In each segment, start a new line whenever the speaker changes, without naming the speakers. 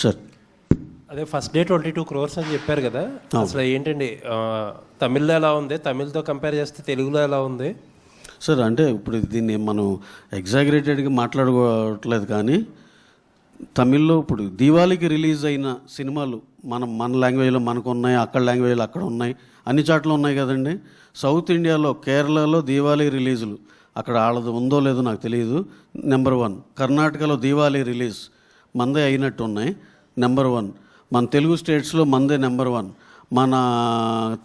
Sir
అదే first day twenty two crores అని చెప్పారు కదా. అసలు ఏంటండి తమిళ్ళో ఎలా ఉంది? తమిళ్తో కంపేర్ చేస్తే తెలుగులో ఎలా ఉంది?
సార్ అంటే ఇప్పుడు దీన్ని మనం ఎగ్జాగరేటెడ్గా మాట్లాడుకోవట్లేదు కానీ తమిళ్ళో ఇప్పుడు దీవాళికి రిలీజ్ అయిన సినిమాలు మనం మన లాంగ్వేజ్లో మనకు ఉన్నాయి అక్కడ లాంగ్వేజ్లో అక్కడ ఉన్నాయి అన్ని చాట్ల ఉన్నాయి కదండి. సౌత్ ఇండియాలో కేరళలో దీవాళి రిలీజులు. అక్కడ వాళ్ళది ఉందో లేదో నాకు తెలియదు నెంబర్ వన్ కర్ణాటకలో దీవాళి రిలీజ్. మందే అయినట్టు ఉన్నాయి నెంబర్ వన్ మన తెలుగు స్టేట్స్లో మందే నెంబర్ వన్ మన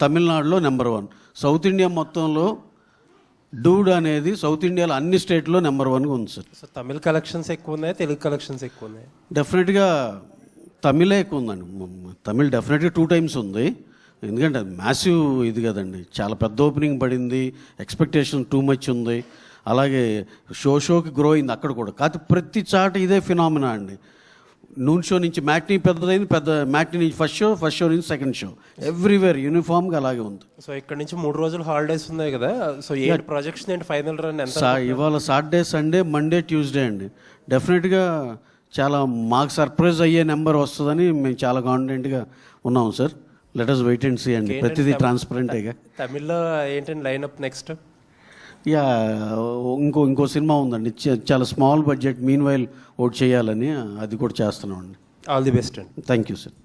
తమిళనాడులో నెంబర్ వన్ సౌత్ ఇండియా మొత్తంలో డూడ్ అనేది సౌత్ ఇండియాలో అన్ని స్టేట్లో నెంబర్ వన్గా ఉంది సార్
సో తమిళ్ కలెక్షన్స్ ఎక్కువ ఉన్నాయి? తెలుగు కలెక్షన్స్ ఎక్కువ ఉన్నాయి?
డెఫినెట్గా తమిళే ఎక్కువ ఉందండి. తమిళ్ డెఫినెట్గా టూ టైమ్స్ ఉంది. ఎందుకంటే మ్యాసివ్ ఇది కదండి. చాలా పెద్ద ఓపెనింగ్ పడింది. ఎక్స్పెక్టేషన్ టూ మచ్ ఉంది. అలాగే షో షోకి గ్రో అయింది అక్కడ కూడా. కాకపోతే ప్రతి చాట ఇదే ఫినామినా అండి. నూన్ షో నుంచి మ్యాట్నీ పెద్దదైంది పెద్ద మ్యాట్నీ నుంచి ఫస్ట్ షో ఫస్ట్ షో నుంచి సెకండ్ షో. ఎవ్రీవేర్ యూనిఫామ్గా అలాగే ఉంది.
సో ఇక్కడ నుంచి మూడు రోజులు హాలిడేస్ ఉన్నాయి కదా. సో ఏంటి ప్రాజెక్ట్స్ ఏంటి? ఫైనల్ రన్ ఎంత
సా ఇవాళ సాటర్డే సండే మండే ట్యూస్డే అండి. డెఫినెట్గా చాలా మాకు సర్ప్రైజ్ అయ్యే నెంబర్ వస్తుందని మేము చాలా కాన్ఫిడెంట్గా ఉన్నాం sir let us wait and see అండి. ప్రతిదీ ట్రాన్స్పరెంట్గా
తమిళ్ళో ఏంటండి లైనప్ నెక్స్ట్
యా ఇంకో ఇంకో సినిమా ఉందండి. చాలా small budget meanwhile vote చేయాలని అది కూడా చేస్తున్నాం అండి
ఆల్ ది బెస్ట్ అండి.
Thank you sir